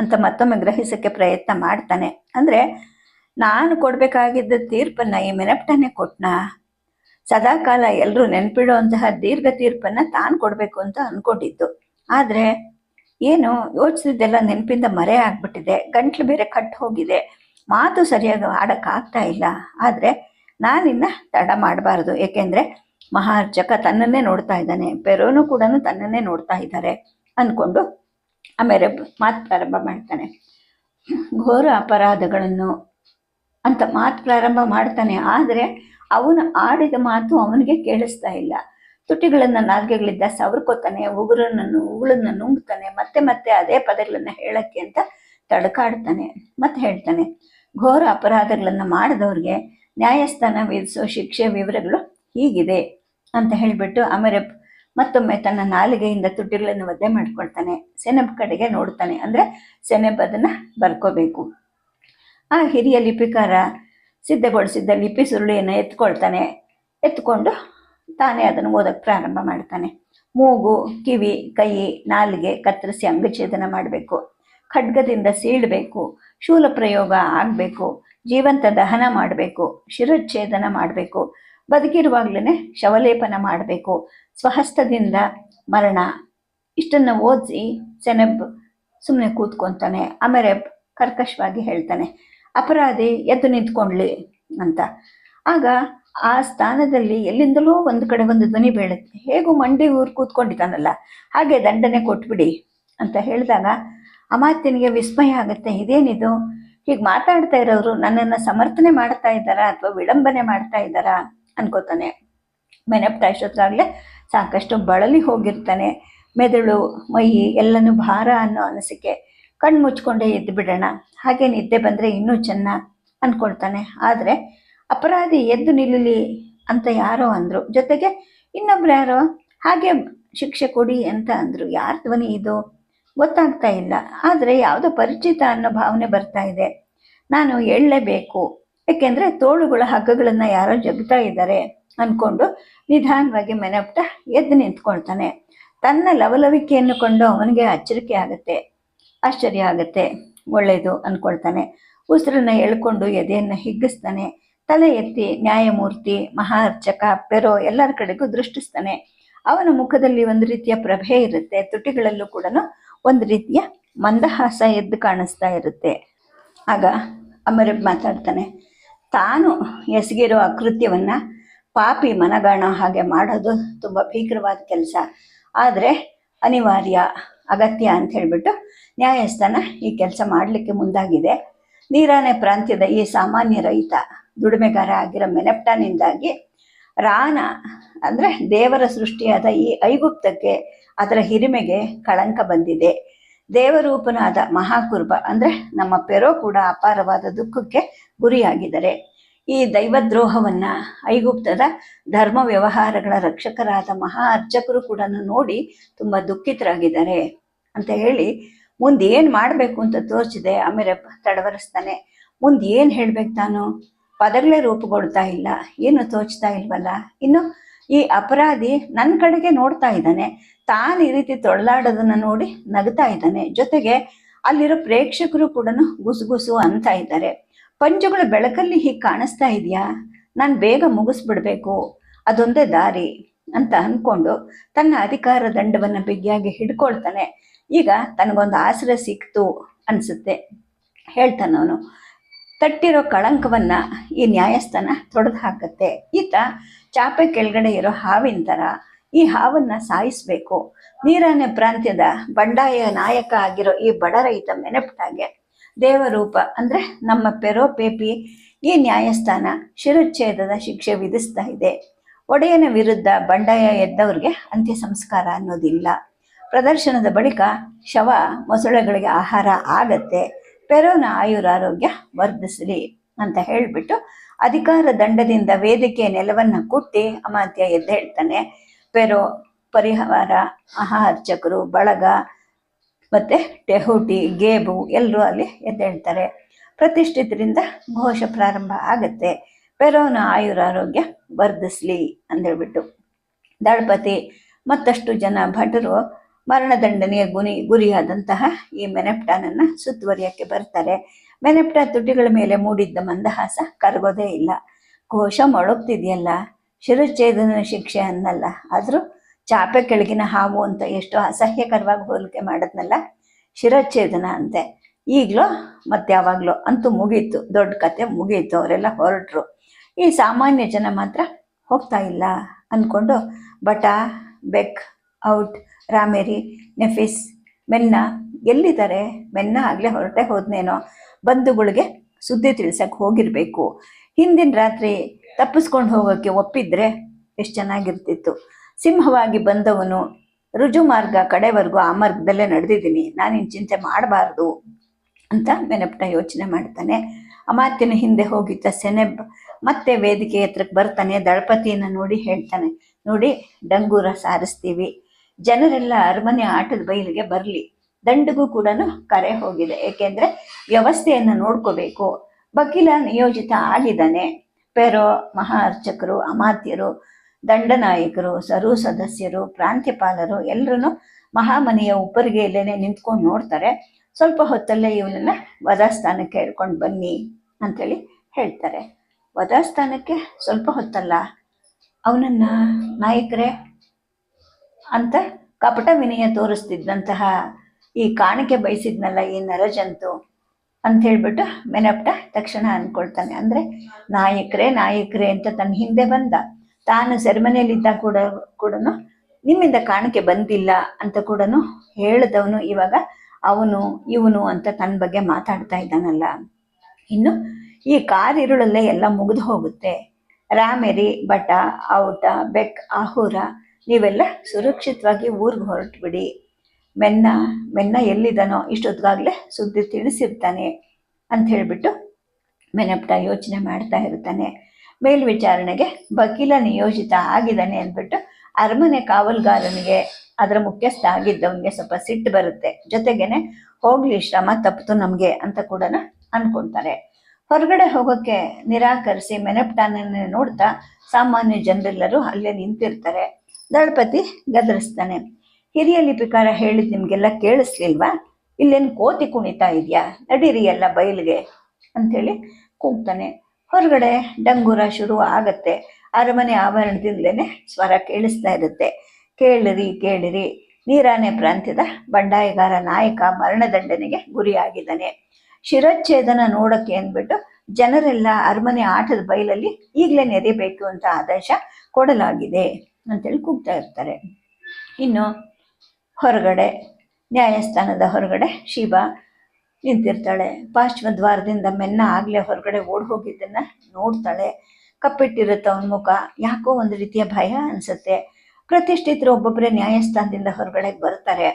ಅಂತ ಮತ್ತೊಮ್ಮೆ ಗ್ರಹಿಸಕ್ಕೆ ಪ್ರಯತ್ನ ಮಾಡ್ತಾನೆ. ಅಂದ್ರೆ, ನಾನು ಕೊಡಬೇಕಾಗಿದ್ದ ತೀರ್ಪನ್ನ ಈ ಮೆನಪ್ಟನೆ ಕೊಟ್ನಾ? ಸದಾಕಾಲ ಎಲ್ಲರೂ ನೆನ್ಪಿಡುವಂತಹ ದೀರ್ಘ ತೀರ್ಪನ್ನ ತಾನು ಕೊಡಬೇಕು ಅಂತ ಅನ್ಕೊಂಡಿದ್ದು ಆದರೆ, ಏನು, ಯೋಚಿಸಿದ್ದೆಲ್ಲ ನೆನಪಿಂದ ಮರೆ ಆಗ್ಬಿಟ್ಟಿದೆ. ಗಂಟ್ಲು ಬೇರೆ ಕಟ್ ಹೋಗಿದೆ. ಮಾತು ಸರಿಯಾಗಿ ಆಡೋಕ್ಕಾಗ್ತಾ ಇಲ್ಲ. ಆದರೆ, ನಾನಿನ್ನ ತಡ ಮಾಡಬಾರ್ದು. ಏಕೆಂದರೆ ಮಹಾರ್ಚಕ ತನ್ನನ್ನೇ ನೋಡ್ತಾ ಇದ್ದಾನೆ. ಪೆರೋನು ಕೂಡ ತನ್ನನ್ನೇ ನೋಡ್ತಾ ಇದ್ದಾರೆ. ಅಂದ್ಕೊಂಡು ಆಮೇಲೆ ಮಾತು ಪ್ರಾರಂಭ ಮಾಡ್ತಾನೆ. ಘೋರ ಅಪರಾಧಗಳನ್ನು ಅಂತ ಮಾತು ಪ್ರಾರಂಭ ಮಾಡ್ತಾನೆ. ಆದರೆ ಅವನು ಆಡಿದ ಮಾತು ಅವನಿಗೆ ಕೇಳಿಸ್ತಾ ಇಲ್ಲ. ತುಟಿಗಳನ್ನು ನಾಲ್ಗೆಗಳಿಂದ ಸವರ್ಕೋತಾನೆ ಉಗುರನ್ನು ಉಗುಳನ್ನು ನುಂಗ್ತಾನೆ, ಮತ್ತೆ ಮತ್ತೆ ಅದೇ ಪದಗಳನ್ನು ಹೇಳಕ್ಕೆ ಅಂತ ತಡಕಾಡ್ತಾನೆ. ಮತ್ತೆ ಹೇಳ್ತಾನೆ, ಘೋರ ಅಪರಾಧಗಳನ್ನು ಮಾಡಿದವ್ರಿಗೆ ನ್ಯಾಯಸ್ಥಾನ ವಿಧಿಸೋ ಶಿಕ್ಷೆ ವಿವರಗಳು ಹೀಗಿದೆ ಅಂತ ಹೇಳಿಬಿಟ್ಟು ಆಮೇಲೆ ಮತ್ತೊಮ್ಮೆ ತನ್ನ ನಾಲಿಗೆಯಿಂದ ತುಟಿಗಳನ್ನು ಒದ್ದೆ ಮಾಡ್ಕೊಳ್ತಾನೆ. ಸೆನೆಬ್ ಕಡೆಗೆ ನೋಡ್ತಾನೆ. ಅಂದರೆ ಸೆನೆಬ್ ಅದನ್ನು ಬರ್ಕೋಬೇಕು. ಆ ಹಿರಿಯ ಲಿಪಿಕಾರ ಸಿದ್ಧಗೊಳಿಸಿದ್ದ ಲಿಪಿ ಸುರುಳಿಯನ್ನು ಎತ್ಕೊಳ್ತಾನೆ. ಎತ್ಕೊಂಡು ತಾನೇ ಅದನ್ನು ಓದಕ್ಕೆ ಪ್ರಾರಂಭ ಮಾಡ್ತಾನೆ. ಮೂಗು, ಕಿವಿ, ಕೈ, ನಾಲಿಗೆ ಕತ್ತರಿಸಿ ಅಂಗಛೇದನ ಮಾಡಬೇಕು. ಖಡ್ಗದಿಂದ ಸೀಳಬೇಕು. ಶೂಲ ಪ್ರಯೋಗ ಆಗಬೇಕು. ಜೀವಂತ ದಹನ ಮಾಡಬೇಕು. ಶಿರಚ್ಛೇದನ ಮಾಡಬೇಕು. ಬದುಕಿರುವಾಗ್ಲೇ ಶವಲೇಪನ ಮಾಡಬೇಕು. ಸ್ವಹಸ್ತದಿಂದ ಮರಣ. ಇಷ್ಟನ್ನು ಓದಿಸಿ ಸೆನೆಬ್ ಸುಮ್ಮನೆ ಕೂತ್ಕೊತಾನೆ. ಆಮೇಲೆ ಕರ್ಕಶವಾಗಿ ಹೇಳ್ತಾನೆ, ಅಪರಾಧಿ, ಎದ್ದು ನಿಂತ್ಕೊಂಡ್ಲಿ ಅಂತ. ಆಗ ಆ ಸ್ಥಾನದಲ್ಲಿ ಎಲ್ಲಿಂದಲೂ ಒಂದು ಕಡೆ ಒಂದು ಧ್ವನಿ ಬೀಳುತ್ತೆ. ಹೇಗೂ ಮಂಡಿ ಊರು ಕೂತ್ಕೊಂಡಿದ್ದಾನಲ್ಲ, ಹಾಗೆ ದಂಡನೆ ಕೊಟ್ಬಿಡಿ ಅಂತ ಹೇಳಿದಾಗ ಅಮಾತ್ಯನಿಗೆ ವಿಸ್ಮಯ ಆಗುತ್ತೆ. ಇದೇನಿದು? ಹೀಗೆ ಮಾತಾಡ್ತಾ ಇರೋರು ನನ್ನನ್ನು ಸಮರ್ಥನೆ ಮಾಡ್ತಾ ಇದ್ದಾರಾ ಅಥವಾ ವಿಳಂಬನೆ ಮಾಡ್ತಾ ಇದ್ದಾರಾ? ಅನ್ಕೋತಾನೆ. ಮೆನಪ್ತಾ ಇಷ್ಟೊತ್ತಾಗಲೇ ಸಾಕಷ್ಟು ಬಳಲಿ ಹೋಗಿರ್ತಾನೆ. ಮೆದುಳು, ಮೈ, ಎಲ್ಲನೂ ಭಾರ ಅನ್ನೋ ಅನಿಸಿಕೆ ಕಣ್ಣು ಮುಚ್ಕೊಂಡೇ ಎದ್ದು ಬಿಡೋಣ. ಹಾಗೆ ನಿದ್ದೆ ಬಂದರೆ ಇನ್ನೂ ಚೆನ್ನ ಅಂದ್ಕೊಳ್ತಾನೆ ಆದರೆ ಅಪರಾಧಿ ಎದ್ದು ನಿಲ್ಲಲಿ ಅಂತ ಯಾರೋ ಅಂದರು. ಜೊತೆಗೆ ಇನ್ನೊಬ್ರು ಯಾರೋ, ಹಾಗೆ ಶಿಕ್ಷೆ ಕೊಡಿ ಅಂತ ಅಂದರು. ಯಾರ ಧ್ವನಿ ಇದು? ಗೊತ್ತಾಗ್ತಾ ಇಲ್ಲ. ಆದರೆ ಯಾವುದೋ ಪರಿಚಿತ ಅನ್ನೋ ಭಾವನೆ ಬರ್ತಾ ಇದೆ. ನಾನು ಹೇಳಲೇಬೇಕು. ಏಕೆಂದರೆ ತೋಳುಗಳ ಹಗ್ಗಗಳನ್ನು ಯಾರೋ ಜಗ್ತಾ ಇದ್ದಾರೆ ಅಂದ್ಕೊಂಡು ನಿಧಾನವಾಗಿ ಮೆನಪ್ಟ ಎದ್ದು ನಿಂತ್ಕೊಳ್ತಾನೆ. ತನ್ನ ಲವಲವಿಕೆಯನ್ನು ಕೊಂಡು ಅವನಿಗೆ ಅಚ್ಚರಿಕೆ ಆಗುತ್ತೆ, ಆಶ್ಚರ್ಯ ಆಗುತ್ತೆ. ಒಳ್ಳೆಯದು ಅಂದ್ಕೊಳ್ತಾನೆ ಉಸಿರನ್ನ ಎಳ್ಕೊಂಡು ಎದೆಯನ್ನು ಹಿಗ್ಗಿಸ್ತಾನೆ. ತಲೆ ಎತ್ತಿ, ನ್ಯಾಯಮೂರ್ತಿ ಮಹಾ ಅರ್ಚಕ ಪೆರೋ ಎಲ್ಲರ ಕಡೆಗೂ ದೃಷ್ಟಿಸ್ತಾನೆ. ಅವನ ಮುಖದಲ್ಲಿ ಒಂದು ರೀತಿಯ ಪ್ರಭೆ ಇರುತ್ತೆ. ತುಟಿಗಳಲ್ಲೂ ಕೂಡ ಒಂದು ರೀತಿಯ ಮಂದಹಾಸ ಎದ್ದು ಕಾಣಿಸ್ತಾ ಇರುತ್ತೆ. ಆಗ ಅಮರಬ್ ಮಾತಾಡ್ತಾನೆ, ತಾನು ಎಸಗಿರೋ ಅಕೃತ್ಯವನ್ನು ಪಾಪಿ ಮನಗಾಣ ಹಾಗೆ ಮಾಡೋದು ತುಂಬ ಭೀಕರವಾದ ಕೆಲಸ. ಆದರೆ ಅನಿವಾರ್ಯ, ಅಗತ್ಯ ಅಂತ ಹೇಳಿಬಿಟ್ಟು ನ್ಯಾಯಸ್ಥಾನ ಈ ಕೆಲಸ ಮಾಡಲಿಕ್ಕೆ ಮುಂದಾಗಿದೆ. ನೀರಾನೆ ಪ್ರಾಂತ್ಯದ ಈ ಸಾಮಾನ್ಯ ರೈತ ದುಡಿಮೆಗಾರ ಆಗಿರೋ ಮೆನೆಪ್ಟಾನಿಂದಾಗಿ ರಾನ ಅಂದರೆ ದೇವರ ಸೃಷ್ಟಿಯಾದ ಈ ಐಗುಪ್ತಕ್ಕೆ ಅದರ ಹಿರಿಮೆಗೆ ಕಳಂಕ ಬಂದಿದೆ. ದೇವರೂಪನಾದ ಮಹಾಕುರ್ಬ ಅಂದರೆ ನಮ್ಮ ಪೆರೋ ಕೂಡ ಅಪಾರವಾದ ದುಃಖಕ್ಕೆ ಗುರಿಯಾಗಿದ್ದಾರೆ. ಈ ದೈವದ್ರೋಹವನ್ನ ಐಗುಪ್ತದ ಧರ್ಮ ವ್ಯವಹಾರಗಳ ರಕ್ಷಕರಾದ ಮಹಾ ಅರ್ಚಕರು ಕೂಡ ನೋಡಿ ತುಂಬಾ ದುಃಖಿತರಾಗಿದ್ದಾರೆ ಅಂತ ಹೇಳಿ ಮುಂದೆ ಏನು ಮಾಡಬೇಕು ಅಂತ ತೋರಿಸಿದೆ ಆಮೇಲೆ ತಡವರಿಸ್ತಾನೆ. ಮುಂದೆ ಏನು ಹೇಳ್ಬೇಕು ತಾನು? ಪದಗಳೇ ರೂಪುಗೊಳ್ತಾ ಇಲ್ಲ. ಏನು ತೋಚ್ತಾ ಇಲ್ವಲ್ಲ? ಇನ್ನು ಈ ಅಪರಾಧಿ ನನ್ನ ಕಡೆಗೆ ನೋಡ್ತಾ ಇದ್ದಾನೆ. ತಾನು ಈ ರೀತಿ ತೊಳಲಾಡೋದನ್ನ ನೋಡಿ ನಗ್ತಾ ಇದ್ದಾನೆ. ಜೊತೆಗೆ ಅಲ್ಲಿರೋ ಪ್ರೇಕ್ಷಕರು ಕೂಡ ಗುಸುಗುಸು ಅಂತ ಇದ್ದಾರೆ. ಪಂಜುಗಳ ಬೆಳಕಲ್ಲಿ ಹೀಗೆ ಕಾಣಿಸ್ತಾ ಇದೆಯಾ? ನಾನು ಬೇಗ ಮುಗಿಸ್ಬಿಡ್ಬೇಕು. ಅದೊಂದೇ ದಾರಿ ಅಂತ ಅಂದ್ಕೊಂಡು ತನ್ನ ಅಧಿಕಾರ ದಂಡವನ್ನು ಬಿಗಿಯಾಗಿ ಹಿಡ್ಕೊಳ್ತಾನೆ. ಈಗ ತನಗೊಂದು ಆಸರೆ ಸಿಕ್ತು ಅನಿಸುತ್ತೆ. ಹೇಳ್ತಾನವನು ತಟ್ಟಿರೋ ಕಳಂಕವನ್ನ ಈ ನ್ಯಾಯಸ್ಥಾನ ತೊಡೆದು ಹಾಕುತ್ತೆ. ಈತ ಚಾಪೆ ಕೆಳಗಡೆ ಇರೋ ಹಾವಿನ ಥರ ಈ ಹಾವನ್ನ ಸಾಯಿಸ್ಬೇಕು. ನೀರಾನೆ ಪ್ರಾಂತ್ಯದ ಬಂಡಾಯ ನಾಯಕ ಆಗಿರೋ ಈ ಬಡ ರೈತ ಮೆನಪ್ಟಾಗೆ ದೇವರೂಪ ಅಂದರೆ ನಮ್ಮ ಪೆರೋ ಪೇಪಿ ಈ ನ್ಯಾಯಸ್ಥಾನ ಶಿರಚ್ಛೇದದ ಶಿಕ್ಷೆ ವಿಧಿಸ್ತಾ ಇದೆ. ಒಡೆಯನ ವಿರುದ್ಧ ಬಂಡಾಯ ಎದ್ದವ್ರಿಗೆ ಅಂತ್ಯ ಸಂಸ್ಕಾರ ಅನ್ನೋದಿಲ್ಲ. ಪ್ರದರ್ಶನದ ಬಳಿಕ ಶವ ಮೊಸಳೆಗಳಿಗೆ ಆಹಾರ ಆಗತ್ತೆ, ಪೆರೋನ ಆಯುರಾರೋಗ್ಯ ವರ್ಧಿಸಲಿ ಅಂತ ಹೇಳಿಬಿಟ್ಟು ಅಧಿಕಾರ ದಂಡದಿಂದ ವೇದಿಕೆಯ ನೆಲವನ್ನು ಕುಟ್ಟಿ ಅಮಾತ್ಯ ಎದ್ದೇಳ್ತಾನೆ ಪೆರೋ, ಪರಿಹಾರ ಆಹಾರ್ಚಕರು ಬಳಗ ಮತ್ತೆ ಟೆಹುಟಿ, ಗೇಬು ಎಲ್ಲರೂ ಅಲ್ಲಿ ಎದ್ದೇಳ್ತಾರೆ. ಪ್ರತಿಷ್ಠಿತರಿಂದ ಘೋಷ ಪ್ರಾರಂಭ ಆಗುತ್ತೆ. ಪೆರೋನ ಆಯುರಾರೋಗ್ಯ ವರ್ಧಿಸ್ಲಿ ಅಂದೇಳ್ಬಿಟ್ಟು ದಳಪತಿ, ಮತ್ತಷ್ಟು ಜನ ಭಟರು ಮರಣದಂಡನೆಯ ಗುರಿ ಗುರಿಯಾದಂತಹ ಈ ಮೆನೆಪ್ಟಾನನ್ನ ಸುತ್ತುವರಿಯಕ್ಕೆ ಬರ್ತಾರೆ. ಮೆನೆಪ್ಟಾ ತುಟಿಗಳ ಮೇಲೆ ಮೂಡಿದ್ದ ಮಂದಹಾಸ ಕರಗೋದೇ ಇಲ್ಲ. ಘೋಷ ಮೊಳಗ್ತಿದೆಯಲ್ಲ. ಶಿರಚ್ಛೇದನ ಶಿಕ್ಷೆ ಅನ್ನಲ್ಲ. ಆದರೂ ಚಾಪೆ ಕೆಳಗಿನ ಹಾವು ಅಂತ ಎಷ್ಟು ಅಸಹ್ಯಕರವಾಗಿ ಹೋಲಿಕೆ ಮಾಡಿದ್ನಲ್ಲ? ಶಿರಚ್ಛೇದನ ಅಂತೆ. ಈಗಲೂ ಮತ್ತೆ ಯಾವಾಗಲೂ ಅಂತೂ ಮುಗೀತು. ದೊಡ್ಡ ಕತೆ ಮುಗೀತು. ಅವರೆಲ್ಲ ಹೊರಟರು. ಈ ಸಾಮಾನ್ಯ ಜನ ಮಾತ್ರ ಹೋಗ್ತಾ ಇಲ್ಲ ಅಂದ್ಕೊಂಡು ಬಟ ಬೆಕ್, ಔಟ್, ರಾಮೇರಿ, ನೆಫಿಸ್, ಮೆನ್ನ ಎಲ್ಲಿದ್ದಾರೆ? ಮೆನ್ನ ಆಗಲೇ ಹೊರಟೆ ಹೋದ್ನೇನೋ? ಬಂಧುಗಳಿಗೆ ಸುದ್ದಿ ತಿಳ್ಸಕ್ಕೆ ಹೋಗಿರಬೇಕು. ಹಿಂದಿನ ರಾತ್ರಿ ತಪ್ಪಿಸ್ಕೊಂಡು ಹೋಗೋಕ್ಕೆ ಒಪ್ಪಿದ್ರೆ ಎಷ್ಟು ಚೆನ್ನಾಗಿರ್ತಿತ್ತು. ಸಿಂಹವಾಗಿ ಬಂದವನು ರುಜು ಮಾರ್ಗ ಕಡೆವರೆಗೂ ಆ ಮಾರ್ಗದಲ್ಲೇ ನಡೆದಿದ್ದೀನಿ. ನಾನಿನ್ ಚಿಂತೆ ಮಾಡಬಾರ್ದು ಅಂತ ಮೆನಪ್ನ ಯೋಚನೆ ಮಾಡ್ತಾನೆ. ಅಮಾತ್ಯನ ಹಿಂದೆ ಹೋಗಿದ್ದ ಸೆನೆಬ್ ಮತ್ತೆ ವೇದಿಕೆ ಹತ್ರಕ್ಕೆ ಬರ್ತಾನೆ. ದಳಪತಿಯನ್ನ ನೋಡಿ ಹೇಳ್ತಾನೆ, ನೋಡಿ, ಡಂಗೂರ ಸಾರಿಸ್ತೀವಿ. ಜನರೆಲ್ಲ ಅರಮನೆ ಆಟದ ಬಯಲಿಗೆ ಬರಲಿ. ದಂಡಗೂ ಕೂಡ ಕರೆ ಹೋಗಿದೆ. ಏಕೆಂದರೆ ವ್ಯವಸ್ಥೆಯನ್ನು ನೋಡ್ಕೋಬೇಕು. ವಕೀಲ ನಿಯೋಜಿತ ಆಗಿದ್ದಾನೆ. ಪೆರೋ ಮಹಾ ಅರ್ಚಕರು ಅಮಾತ್ಯರು ದಂಡನಾಯಕರು ಸರು ಸದಸ್ಯರು, ಪ್ರಾಂತ್ಯಪಾಲರು ಎಲ್ಲರೂ ಮಹಾಮನೆಯ ಉಪ್ಪರಿಗೆಯಲ್ಲೇನೆ ನಿಂತ್ಕೊಂಡು ನೋಡ್ತಾರೆ. ಸ್ವಲ್ಪ ಹೊತ್ತಲ್ಲೇ ಇವನನ್ನ ವಧಾಸ್ಥಾನಕ್ಕೆ ಹೇಳ್ಕೊಂಡು ಬನ್ನಿ ಅಂತೇಳಿ ಹೇಳ್ತಾರೆ. ವಧಾಸ್ಥಾನಕ್ಕೆ ಸ್ವಲ್ಪ ಹೊತ್ತಲ್ಲ, ಅವನನ್ನ ನಾಯಕರೇ ಅಂತ ಕಪಟ ವಿನಯ ತೋರಿಸ್ತಿದ್ದಂತಹ ಈ ಕಾಣಿಕೆ ಬಯಸಿದ್ನಲ್ಲ ಈ ನರಜಂತು ಅಂತ ಹೇಳ್ಬಿಟ್ಟು ಮೆನಪ್ಟ ತಕ್ಷಣ ಅನ್ಕೊಳ್ತಾನೆ. ಅಂದ್ರೆ ನಾಯಕರೇ ನಾಯಕರೇ ಅಂತ ತನ್ನ ಹಿಂದೆ ಬಂದ. ತಾನು ಸೆರೆಮನೆಯಲ್ಲಿದ್ದ ಕೂಡ ಕೂಡ ನಿಮ್ಮಿಂದ ಕಾಣಕ್ಕೆ ಬಂದಿಲ್ಲ ಅಂತ ಕೂಡ ಹೇಳಿದವನು ಇವಾಗ ಅವನು, ಇವನು ಅಂತ ತನ್ನ ಬಗ್ಗೆ ಮಾತಾಡ್ತಾ ಇದ್ದಾನಲ್ಲ. ಇನ್ನು ಈ ಕಾರಿರುಳಲ್ಲೇ ಎಲ್ಲ ಮುಗಿದು ಹೋಗುತ್ತೆ. ರಾಮೆರಿ ಬಟ ಔಟ, ಬೆಕ್, ಆಹೂರ, ನೀವೆಲ್ಲ ಸುರಕ್ಷಿತವಾಗಿ ಊರಿಗೆ ಹೊರಟುಬಿಡಿ. ಮೆನ್ನ ಮೆನ್ನ ಎಲ್ಲಿದ್ದಾನೋ ಇಷ್ಟೊತ್ತಿಗಾಗಲೇ ಸುದ್ದಿ ತಿಳಿಸಿರ್ತಾನೆ ಅಂತ ಹೇಳಿಬಿಟ್ಟು ಮೆನಪ್ಟ ಯೋಚನೆ ಮಾಡ್ತಾ ಇರ್ತಾನೆ. ಮೇಲ್ವಿಚಾರಣೆಗೆ ವಕೀಲ ನಿಯೋಜಿತ ಆಗಿದ್ದಾನೆ ಅಂದ್ಬಿಟ್ಟು ಅರಮನೆ ಕಾವಲ್ಗಾರನಿಗೆ ಅದರ ಮುಖ್ಯಸ್ಥ ಆಗಿದ್ದವನಿಗೆ ಸ್ವಲ್ಪ ಸಿಟ್ಟು ಬರುತ್ತೆ. ಜೊತೆಗೇನೆ ಹೋಗ್ಲಿ ಶ್ರಮ, ತಪ್ಪಿತು ನಮಗೆ ಅಂತ ಕೂಡ ಅನ್ಕೊಂತಾರೆ ಹೊರಗಡೆ ಹೋಗೋಕ್ಕೆ ನಿರಾಕರಿಸಿ ಮೆನಪ್ಟಾನನ್ನ ನೋಡ್ತಾ ಸಾಮಾನ್ಯ ಜನರೆಲ್ಲರೂ ಅಲ್ಲೇ ನಿಂತಿರ್ತಾರೆ. ದಳಪತಿ ಗದರಿಸ್ತಾನೆ. ಹಿರಿಯ ಲಿಪಿಕಾರ ಹೇಳಿದ್ ನಿಮ್ಗೆಲ್ಲ ಕೇಳಿಸ್ಲಿಲ್ವಾ? ಇಲ್ಲೇನು ಕೋತಿ ಕುಣಿತಾ ಇದೆಯಾ? ನಡೀರಿ ಎಲ್ಲ ಬಯಲಿಗೆ, ಅಂಥೇಳಿ ಕೂಗ್ತಾನೆ. ಹೊರಗಡೆ ಡಂಗೂರ ಶುರು ಆಗತ್ತೆ. ಅರಮನೆ ಆವರಣದಿಂದಲೇ ಸ್ವರ ಕೇಳಿಸ್ತಾ ಇರುತ್ತೆ. ಕೇಳಿರಿ ಕೇಳಿರಿ. ನೀರಾನೆ ಪ್ರಾಂತ್ಯದ ಬಂಡಾಯಗಾರ ನಾಯಕ ಮರಣದಂಡನೆಗೆ ಗುರಿಯಾಗಿದ್ದಾನೆ. ಶಿರಚ್ಛೇದನ ನೋಡಕ್ಕೆ ಅಂದ್ಬಿಟ್ಟು ಜನರೆಲ್ಲ ಅರಮನೆ ಆಟದ ಬಯಲಲ್ಲಿ ಈಗಲೇ ನೆರೆಯಬೇಕು ಅಂತ ಆದೇಶ ಕೊಡಲಾಗಿದೆ ಅಂತೇಳಿ ಕೂಗ್ತಾ ಇರ್ತಾರೆ. ಇನ್ನು ಹೊರಗಡೆ, ನ್ಯಾಯಸ್ಥಾನದ ಹೊರಗಡೆ ಶಿವ ನಿಂತಿರ್ತಾಳೆ. ದ್ವಾರದಿಂದ ಮೆನ್ನ ಆಗ್ಲೇ ಹೊರಗಡೆ ಓಡ್ ಹೋಗಿದ್ದನ್ನ ನೋಡ್ತಾಳೆ. ಕಪ್ಪಿಟ್ಟಿರುತ್ತೆ ಅವನ ಮುಖ. ಯಾಕೋ ಒಂದು ರೀತಿಯ ಭಯ ಅನ್ಸುತ್ತೆ. ಪ್ರತಿಷ್ಠಿತರು ಒಬ್ಬೊಬ್ಬರೇ ನ್ಯಾಯಸ್ಥಾನದಿಂದ ಹೊರಗಡೆ ಬರ್ತಾರೆ.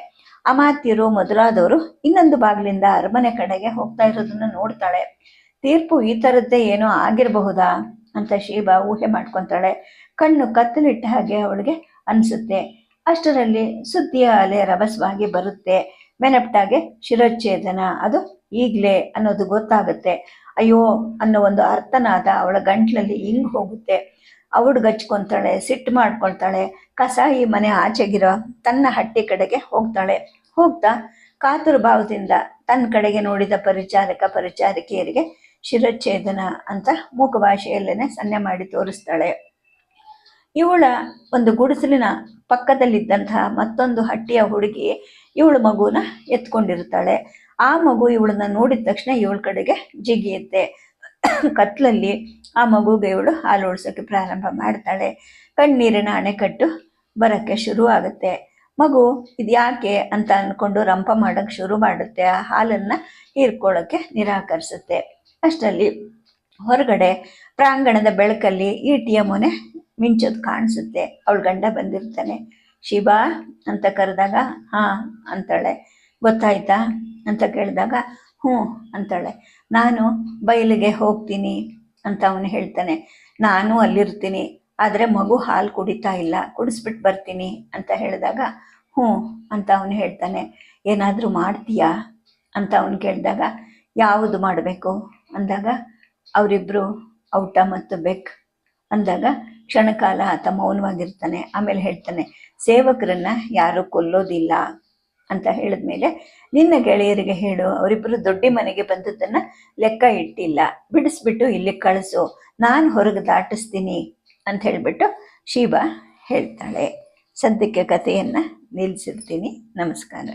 ಅಮಾತ್ಯರು, ಮೊದಲಾದವರು ಇನ್ನೊಂದು ಬಾಗಿಲಿಂದ ಅರಮನೆ ಕಡೆಗೆ ಹೋಗ್ತಾ ಇರೋದನ್ನ ನೋಡ್ತಾಳೆ. ತೀರ್ಪು ಈ ಥರದ್ದೇ ಏನೋ ಆಗಿರಬಹುದಾ? ಅಂತ ಶೀಬಾ ಊಹೆ ಮಾಡ್ಕೊತಾಳೆ. ಕಣ್ಣು ಕತ್ತಲಿಟ್ಟ ಹಾಗೆ ಅವಳಿಗೆ ಅನಿಸುತ್ತೆ. ಅಷ್ಟರಲ್ಲಿ ಸುದ್ದಿಯ ಅಲೆ ರಭಸವಾಗಿ ಬರುತ್ತೆ. ಮೆನಪ್ಟಾಗೆ ಶಿರಚ್ಛೇದನ. ಅದು ಈಗಲೇ ಅನ್ನೋದು ಗೊತ್ತಾಗುತ್ತೆ. ಅಯ್ಯೋ ಅನ್ನೋ ಒಂದು ಅರ್ಥನಾದ ಅವಳ ಗಂಟ್ಲಲ್ಲಿ ಹಿಂಗ್ ಹೋಗುತ್ತೆ. ಅವಳು ಗಚ್ಕೊತಾಳೆ, ಸಿಟ್ಟು ಮಾಡ್ಕೊಳ್ತಾಳೆ ಕಸ ಈ ಮನೆ ಆಚೆಗಿರೋ ತನ್ನ ಹಟ್ಟಿ ಕಡೆಗೆ ಹೋಗ್ತಾಳೆ. ಹೋಗ್ತಾ ಕಾತುರ ಭಾವದಿಂದ ತನ್ನ ಕಡೆಗೆ ನೋಡಿದ ಪರಿಚಾರಕ ಪರಿಚಾರಕಿಯರಿಗೆ ಶಿರಚ್ಛೇದನ ಅಂತ ಮೂಕ ಭಾಷೆಯಲ್ಲೇನೆ ಸನ್ನೆ ಮಾಡಿ ತೋರಿಸ್ತಾಳೆ. ಇವಳ ಒಂದು ಗುಡಿಸಲಿನ ಪಕ್ಕದಲ್ಲಿದ್ದಂತಹ ಮತ್ತೊಂದು ಹಟ್ಟಿಯ ಹುಡುಗಿ ಇವಳು ಮಗುನ ಎತ್ಕೊಂಡಿರ್ತಾಳೆ ಆ ಮಗು ಇವಳನ್ನ ನೋಡಿದ ತಕ್ಷಣ ಇವಳ ಕಡೆಗೆ ಜಿಗಿಯುತ್ತೆ. ಕತ್ಲಲ್ಲಿ ಆ ಮಗುಗೆ ಇವಳು ಹಾಲು ಉಳಿಸೋಕೆ ಪ್ರಾರಂಭ ಮಾಡ್ತಾಳೆ. ಕಣ್ಣೀರಿನ ಅಣೆಕಟ್ಟು ಬರೋಕ್ಕೆ ಶುರು ಆಗುತ್ತೆ. ಮಗು ಇದ್ಯಾಕೆ ಅಂತ ಅಂದ್ಕೊಂಡು ರಂಪ ಮಾಡೋಕ್ಕೆ ಶುರು ಮಾಡುತ್ತೆ. ಆ ಹಾಲನ್ನು ಹೀರ್ಕೊಳ್ಳೋಕ್ಕೆ ನಿರಾಕರಿಸುತ್ತೆ. ಅಷ್ಟರಲ್ಲಿ ಹೊರಗಡೆ ಪ್ರಾಂಗಣದ ಬೆಳಕಲ್ಲಿ ಈಟಿಯ ಮೊನೆ ಮಿಂಚೋದು ಕಾಣಿಸುತ್ತೆ. ಅವಳ ಗಂಡ ಬಂದಿರ್ತಾನೆ. ಶಿಬಾ ಅಂತ ಕರೆದಾಗ, ಹಾಂ ಅಂತಾಳೆ. ಗೊತ್ತಾಯ್ತಾ? ಅಂತ ಕೇಳಿದಾಗ, ಹ್ಞೂ ಅಂತಾಳೆ. ನಾನು ಬಯಲಿಗೆ ಹೋಗ್ತೀನಿ ಅಂತ ಅವನು ಹೇಳ್ತಾನೆ. ನಾನು ಅಲ್ಲಿರ್ತೀನಿ. ಆದರೆ ಮಗು ಹಾಲು ಕುಡಿತಾ ಇಲ್ಲ. ಕುಡಿಸ್ಬಿಟ್ಟು ಬರ್ತೀನಿ ಅಂತ ಹೇಳಿದಾಗ, ಹ್ಞೂ ಅಂತ ಅವನು ಹೇಳ್ತಾನೆ. ಏನಾದರೂ ಮಾಡ್ತೀಯಾ? ಅಂತ ಅವನು ಕೇಳಿದಾಗ, ಯಾವುದು ಮಾಡಬೇಕು? ಅಂದಾಗ ಅವರಿಬ್ಬರು ಔಟ ಮತ್ತು ಬೆಕ್. ಅಂದಾಗ ಕ್ಷಣಕಾಲ ಆತ ಮೌನವಾಗಿರ್ತಾನೆ, ಆಮೇಲೆ ಹೇಳ್ತಾನೆ, ಸೇವಕರನ್ನ ಯಾರು ಕೊಲ್ಲೋದಿಲ್ಲ ಅಂತ ಹೇಳಿದ್ಮೇಲೆ, ನಿನ್ನ ಗೆಳೆಯರಿಗೆ ಹೇಳು ಅವರಿಬ್ಬರು ದೊಡ್ಡ ಮನೆಗೆ ಬಂದದ್ದನ್ನು ಲೆಕ್ಕ ಇಟ್ಟಿಲ್ಲ, ಬಿಡಿಸ್ಬಿಟ್ಟು ಇಲ್ಲಿ ಕಳಿಸು, ನಾನು ಹೊರಗೆ ದಾಟಿಸ್ತೀನಿ ಅಂತ ಹೇಳಿಬಿಟ್ಟು ಶೀಬಾ ಹೇಳ್ತಾಳೆ. ಸದ್ಯಕ್ಕೆ ಕಥೆಯನ್ನು ನಿಲ್ಲಿಸಿರ್ತೀನಿ ನಮಸ್ಕಾರ.